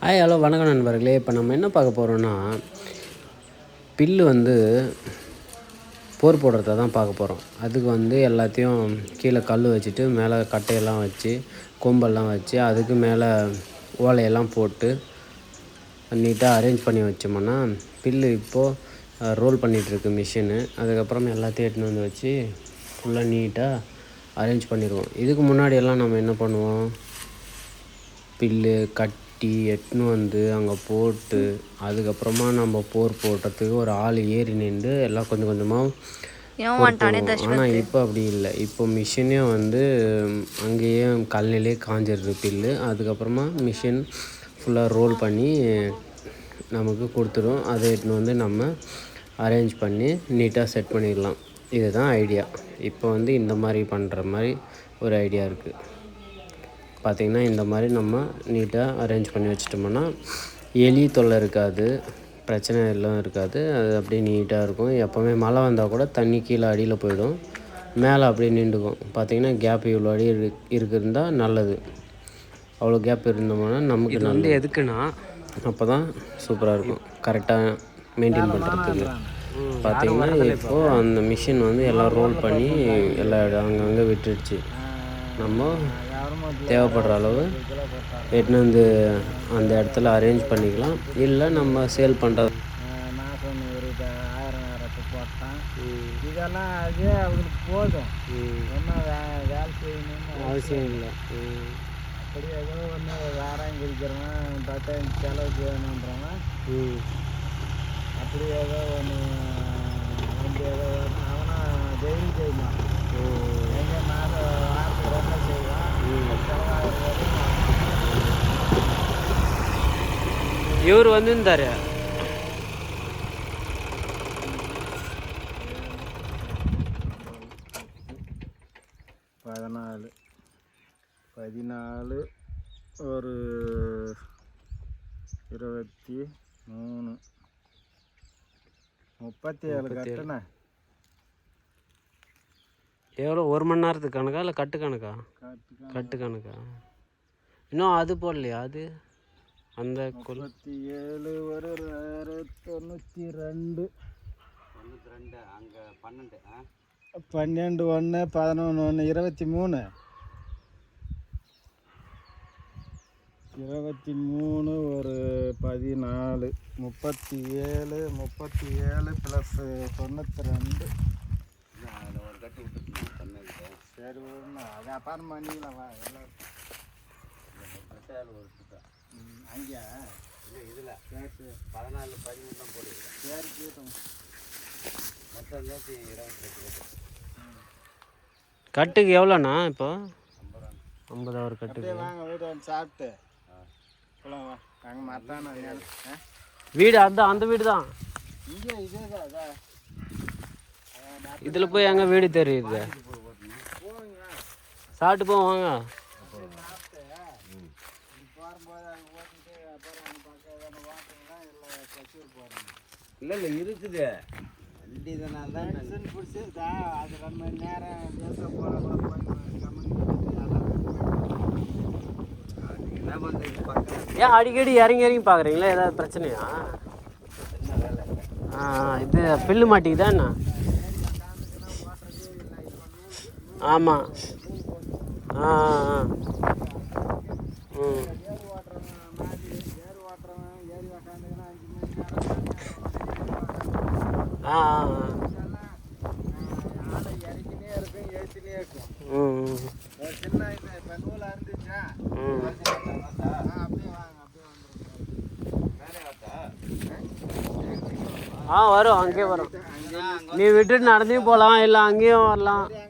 Hi hello வணக்கம் நண்பர்களே. இப்போ நம்ம என்ன பார்க்க போகிறோம்னா பில்லு வந்து போர் போடுறத தான் பார்க்க போகிறோம் அதுக்கு வந்து எல்லாத்தையும் கீழே கல் வச்சுட்டு மேலே கட்டையெல்லாம் வச்சு கொம்பெல்லாம் வச்சு அதுக்கு மேலே ஓலையெல்லாம் போட்டு நீட்டாக அரேஞ்ச் பண்ணி வச்சோம்னா பில்லு இப்போது ரோல் பண்ணிகிட்ருக்கு மிஷினு அதுக்கப்புறம் எல்லாத்தையும் எடுத்துன்னு வந்து வச்சு ஃபுல்லாக நீட்டாக அரேஞ்ச் பண்ணிடுவோம் இதுக்கு முன்னாடியெல்லாம் நம்ம என்ன பண்ணுவோம்? பில்லு கட்டி எட்டுன்னு வந்து அங்கே போட்டு அதுக்கப்புறமா நம்ம போர் போடுறதுக்கு ஒரு ஆள் ஏறி நின்று எல்லாம் கொஞ்சம் கொஞ்சமாக ஆனால் இப்போ அப்படி இல்லை. இப்போ மிஷினே வந்து அங்கேயே கல்லிலே காஞ்சிடுது பில்லு. அதுக்கப்புறமா மிஷின் ஃபுல்லாக ரோல் பண்ணி நமக்கு கொடுத்துரும். அதை எடுத்துன்னு வந்து நம்ம அரேஞ்ச் பண்ணி நீட்டாக செட் பண்ணிடலாம். இதுதான் ஐடியா இப்போ வந்து இந்த மாதிரி பண்ணுற மாதிரி ஒரு ஐடியா இருக்குது பார்த்திங்கன்னா இந்த மாதிரி நம்ம நீட்டாக அரேஞ்ச் பண்ணி வச்சிட்டோம்னா எலி தொல்லை இருக்காது பிரச்சனை எல்லாம் இருக்காது. அது அப்படியே நீட்டாக இருக்கும். எப்போவுமே மழை வந்தால் கூட தண்ணி கீழே அடியில் போயிடும். மேலே அப்படியே நின்றுக்கும். பார்த்திங்கன்னா கேப் இவ்வளோ அடி இரு இருக்குருந்தா நல்லது. அவ்வளோ கேப் இருந்தோம்னா நமக்கு வந்து எதுக்குன்னா அப்போ தான் சூப்பராக இருக்கும். கரெக்டாக மெயின்டைன் பண்ணுறதுக்கு பார்த்தீங்கன்னா இப்போது அந்த மிஷின் வந்து எல்லாம் ரோல் பண்ணி எல்லா அங்கங்கே விட்டுடுச்சு நம்ம தேவைப்படுற அளவு எடுத்துன்னு வந்து அந்த இடத்துல அரேஞ்ச் பண்ணிக்கலாம். இல்லை நம்ம சேல் பண்ணுறது மாதம் ஒரு ஆயிரம் ஆயிரத்து போட்டான் இதெல்லாம் அது அவங்களுக்கு போதும் என்ன வே வேலை செய்யணும்னு அவசியம் இல்லை. அப்படி ஏதோ ஒன்று வாரம் இருக்கிறவன் பத்தாயிரம் செலவுக்கு வேணுன்றவன் அப்படி ஏதோ ஒன்று வண்டி ஏதோ அவனா டெய்லி செய்வான் எங்கே மாதம் வாரத்துக்கு ரெண்டு செய்வான் செலவாகிறது இவர் வந்து இருந்தார். பதினாலு. பதினாலு ஒரு இருபத்தி மூணு. முப்பத்தி ஏழு கட்டுண்ணே. எவ்வளோ ஒரு மணி நேரத்துக்கு கணக்கா இல்லை கட்டு கணக்கா. கட்டு கணக்கா? இன்னும் அது போடலையா அது? அந்த முப்பத்தி ஏழு ஒரு தொண்ணூற்றி ரெண்டு பன்னெண்டு ஒன்று பதினொன்று ஒன்று இருபத்தி மூணு இருபத்தி மூணு ஒரு பதினாலு முப்பத்தி ஏழு முப்பத்தி ஏழு ப்ளஸ் தொண்ணூற்றி ரெண்டு சரி விடுண்ணா அது அப்புறம் பண்ணிக்கலாம் வா எல்லாம் ம், அங்கேயா இதில் சரி சரி பதினாலு பதிமூணு தான் போடுது சரி கேட்டோம் மொத்தம் சேர்த்து இருபத்தி கட்டுக்கு எவ்வளோண்ணா இப்போ? ஐம்பது ஒரு கட்டுக்கு. வாங்க வீட்டு வந்து சாப்பிட்டு. மத்தான ஆ? வீடு அந்த அந்த வீடு தான் இங்கே இதே தான் அதான் இதில் போய் எங்கே வீடு தெரியுது. சாப்பிட்டு போவாங்க போகும்போது அது ஓட்டிட்டு அப்புறம் அந்த பக்கம் எதனா வாட்டர்லாம் இல்லை இல்லை இருக்குது. வண்டி இதனால தான் மெடிசன் பிடிச்சிருக்கா அது ரெண்டு மணி நேரம் பேச போகிற ஏன் அடிக்கடி இறங்கி இறங்கி பார்க்குறீங்களா? ஏதாவது பிரச்சனையா? ஆ ஆ, இது பில்லு மாட்டிக்குதா என்ன? ஆமாம் ஆ ஆ, ஆ. ம் ஏர் ஓட்டுறவன் மாதிரி ஏர் ஓட்டுறவன் ஏறி உக்காந்துக்கினா அஞ்சு மணி நேரம் ஆ ஆ ஆ. இதெல்லாம் ஆளை இறக்கினே இருக்கும் ஏற்றினே இருக்கும் ம் ம், ஒரு சின்ன இது இப்போ நூலாக இருந்துச்சா ம் ஆ, அப்படியே வாங்க அப்படியே வந்துருங்க ஆ வரும் அங்கேயே வரும். நீ விட்டுட்டு நடந்தே போகலாம் இல்லை அங்கேயும் வரலாம். அங்கே